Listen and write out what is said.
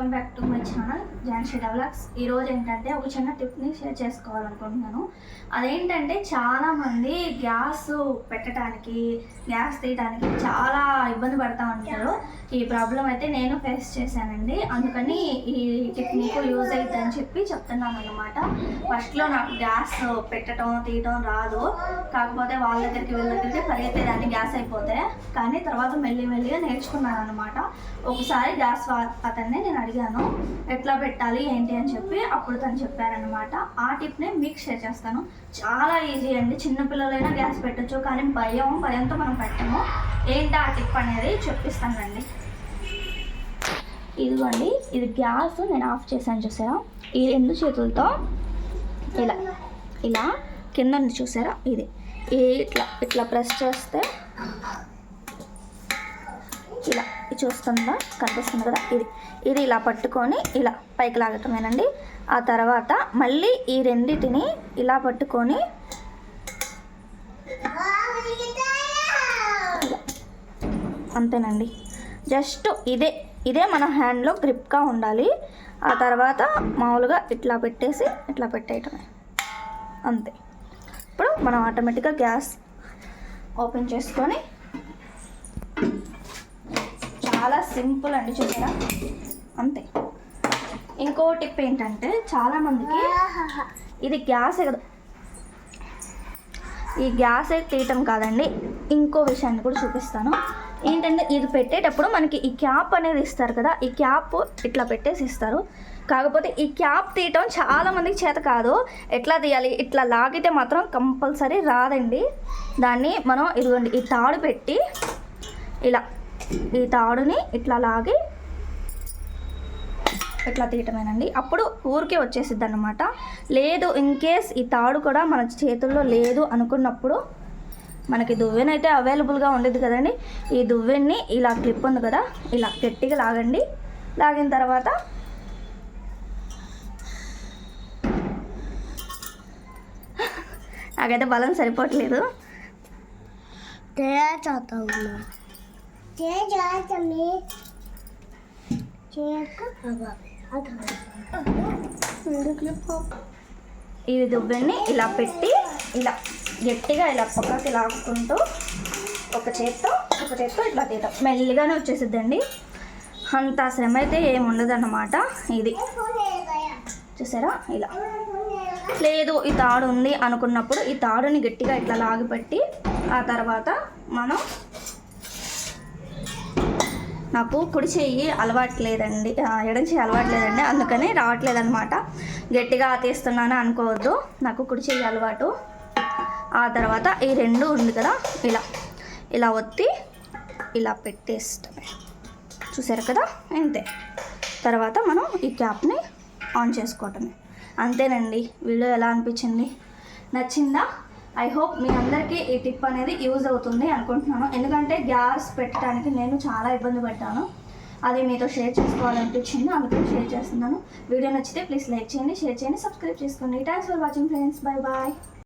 Welcome back to my channel Jhansi develops. ఈరోజు ఏంటంటే ఒక చిన్న టిప్ని షేర్ చేసుకోవాలనుకుంటున్నాను. అదేంటంటే చాలామంది గ్యాస్ పెట్టడానికి గ్యాస్ తీయడానికి చాలా ఇబ్బంది పడతా ఉంటారు. ఈ ప్రాబ్లం అయితే నేను ఫేస్ చేశానండి. అందుకని ఈ టిప్ మీకు యూజ్ అవుతుందని చెప్పి చెప్తున్నాను అనమాట ఫస్ట్లో నాకు గ్యాస్ పెట్టడం తీయడం రాదు. కాకపోతే వాళ్ళ దగ్గరికి వెళ్ళగలిగితే దగ్గరికి పరిగెత్తేదాన్ని గ్యాస్ అయిపోతే. కానీ తర్వాత మెల్లి మెల్లిగా నేర్చుకున్నాను అనమాట ఒకసారి గ్యాస్ అతన్ని నేను అడిగాను ఎట్లా పెట్టాలి ఏంటి అని చెప్పి అప్పుడు తను చెప్పారనమాట ఆ టిప్ని మీకు షేర్ చేస్తాను. చాలా ఈజీ అండి. చిన్నపిల్లలైనా గ్యాస్ పెట్టచ్చు కానీ భయం భయంతో మనం పెట్టము. ఏంటి ఆ టిప్ అనేది చెప్పిస్తానండి ఇదిగోండి ఇది గ్యాస్ నేను ఆఫ్ చేశాను చూసారా? ఈ రెండు చేతులతో ఇలా ఇలా కింద చూసారా? ఇది. ఇట్లా ఇట్లా ప్రెస్ చేస్తే ఇలా ఇది చూస్తుందా? కనిపిస్తుంది కదా? ఇది. ఇది ఇలా పట్టుకొని ఇలా పైకి లాగటమేనండి. ఆ తర్వాత మళ్ళీ ఈ రెండిటిని ఇలా పట్టుకొని ఇలా. అంతేనండి. జస్ట్ ఇదే ఇదే మన హ్యాండ్లో గ్రిప్గా ఉండాలి. ఆ తర్వాత మామూలుగా ఇట్లా పెట్టేసి ఇట్లా పెట్టేయటమే. అంతే. ఇప్పుడు మనం ఆటోమేటిక్గా గ్యాస్ ఓపెన్ చేసుకొని చాలా సింపుల్ అండి చూసారా? అంతే. ఇంకో టిప్ ఏంటంటే చాలామందికి ఇది గ్యాసే కదా ఈ గ్యాసే తీయటం కాదండి ఇంకో విషయాన్ని కూడా చూపిస్తాను. ఏంటంటే ఇది పెట్టేటప్పుడు మనకి ఈ క్యాప్ అనేది ఇస్తారు కదా ఈ క్యాప్ ఇట్లా పెట్టేసి ఇస్తారు. కాకపోతే ఈ క్యాప్ తీయటం చాలా మందికి చేత కాదు. ఎట్లా తీయాలి? ఇట్లా లాగితే మాత్రం కంపల్సరీ రాదండి. దాన్ని మనం ఇదిగోండి ఈ తాడు పెట్టి ఇలా ఈ తాడుని ఇట్లా లాగి ఇట్లా తీయటమేనండి. అప్పుడు ఊరికే వచ్చేసిద్ది అనమాట లేదు ఇన్ కేస్ ఈ తాడు కూడా మన చేతుల్లో లేదు అనుకున్నప్పుడు మనకి దువ్వెన అయితే అవైలబుల్గా ఉండేది కదండి. ఈ దువ్వెన్ని ఇలా క్లిప్ ఉంది కదా ఇలా గట్టిగా లాగండి. లాగిన తర్వాత నాకైతే బలం సరిపోవట్లేదు. ఇవి దుబ్బల్ని ఇలా పెట్టి ఇలా గట్టిగా ఇలా పక్కకి లాక్కుంటూ ఒక చేత్తో ఒక చేత్తో ఇట్లా తీయటం మెల్లిగానే వచ్చేసిద్దండి. అంత శ్రమ అయితే ఏముండదన్నమాట ఇది. చూసారా? ఇలా. లేదు ఈ తాడు ఉంది అనుకున్నప్పుడు ఈ తాడుని గట్టిగా ఇట్లా లాగిపెట్టి ఆ తర్వాత మనం నాకు కుడి చెయ్యి అలవాట్లేదండి ఎడం చెయ్యి అలవాట్లేదండి అందుకని రావట్లేదన్నమాట. గట్టిగా తీస్తున్నాను అనుకోవద్దు నాకు కుడి చెయ్యి అలవాటు. ఆ తర్వాత ఈ రెండు ఉంది కదా ఇలా ఇలా ఒత్తి ఇలా పెట్టేస్తామే చూసారు కదా? అంతే. తర్వాత మనం ఈ క్యాప్ని ఆన్ చేసుకోవటమే. అంతేనండి వీడియో ఎలా అనిపించింది? నచ్చిందా? ఐ హోప్ మీ అందరికీ ఈ టిప్ అనేది యూజ్ అవుతుంది అనుకుంటున్నాను. ఎందుకంటే గ్యాస్ పెట్టడానికి నేను చాలా ఇబ్బంది పడ్డాను. అది మీతో షేర్ చేసుకోవాలనిపించింది అందుకని షేర్ చేస్తున్నాను. వీడియో నచ్చితే ప్లీజ్ లైక్ చేయండి షేర్ చేయండి సబ్స్క్రైబ్ చేసుకోండి. Thanks for watching friends bye bye